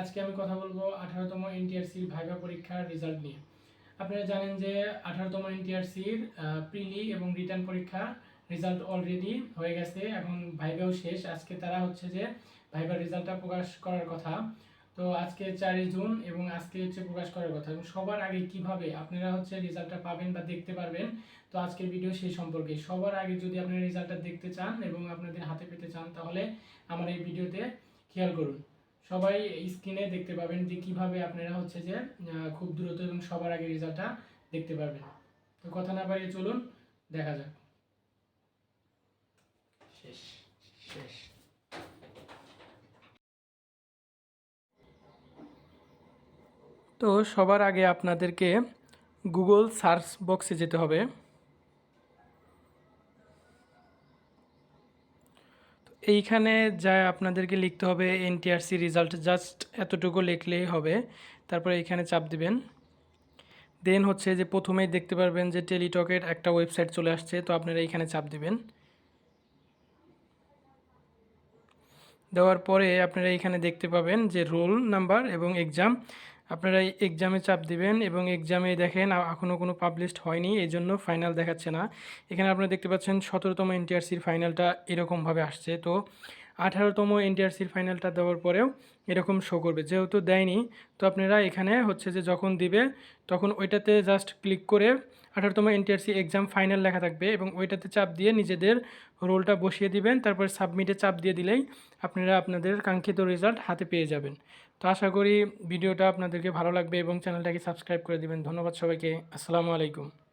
আজকে আমি কথা বলব আঠারোতম এনটিআরসির ভাইভা পরীক্ষার রেজাল্ট নিয়ে। আপনারা জানেন যে আঠারোতম এনটিআরসির প্রিলি এবং রিটার্ন পরীক্ষা রেজাল্ট অলরেডি হয়ে গেছে, এখন ভাইভাও শেষ। আজকে তারা হচ্ছে যে ভাইভার রেজাল্টটা প্রকাশ করার কথা। তো আজকে চারই জুন এবং আজকে হচ্ছে প্রকাশ করার কথা। এবং সবার আগে কীভাবে আপনারা হচ্ছে রেজাল্টটা পাবেন বা দেখতে পারবেন, তো আজকের ভিডিও সেই সম্পর্কে। সবার আগে যদি আপনারা রেজাল্টটা দেখতে চান এবং আপনাদের হাতে পেতে চান, তাহলে আমার এই ভিডিওতে খেয়াল করুন। সবাই স্ক্রিনে দেখতে পাবেন যে কীভাবে আপনারা হচ্ছে যে খুব দ্রুত এবং সবার আগে রেজাল্টটা দেখতে পারবেন। তো কথা না বাড়িয়ে চলুন, দেখা যাক। শেষ শেষ। তো সবার আগে আপনাদেরকে গুগল সার্চ বক্সে যেতে হবে। এইখানে যা আপনাদেরকে লিখতে হবে এনটিআরসি রেজাল্ট জাস্ট এতটুকু লিখলেই হবে। তারপরে এখানে চাপ দিবেন। দেন হচ্ছে যে প্রথমেই দেখতে পারবেন যে টেলিটকের একটা ওয়েবসাইট চলে আসছে, তো আপনারা এইখানে চাপ দিবেন। দেওয়ার পরে আপনারা এখানে দেখতে পাবেন যে রোল নাম্বার এবং এক্সাম আপনারা এই এক্সামে চাপ দিবেন এবং এক্সামে দেখেন এখনও কোনো পাবলিশড হয়নি এই জন্য ফাইনাল দেখাচ্ছে না। এখানে আপনারা দেখতে পাচ্ছেন সতেরোতম এনটিআরসির ফাইনালটা এরকমভাবে আসছে। তো আঠারোতম এনটিআরসির ফাইনালটা দেওয়ার পরেও এরকম শো করবে। যেহেতু দেয়নি, তো আপনারা এখানে হচ্ছে যে যখন দিবে, তখন ওইটাতে জাস্ট ক্লিক করে আঠারোতম এনটিআরসি এক্সাম ফাইনাল লেখা থাকবে এবং ওইটাতে চাপ দিয়ে নিজেদের রোলটা বসিয়ে দিবেন। তারপর সাবমিটে চাপ দিয়ে দিলেই আপনারা আপনাদের কাঙ্ক্ষিত রেজাল্ট হাতে পেয়ে যাবেন। তো আশা করি ভিডিওটা আপনাদেরকে ভালো লাগবে এবং চ্যানেলটাকে সাবস্ক্রাইব করে দিবেন। ধন্যবাদ সবাইকে। আসসালামু আলাইকুম।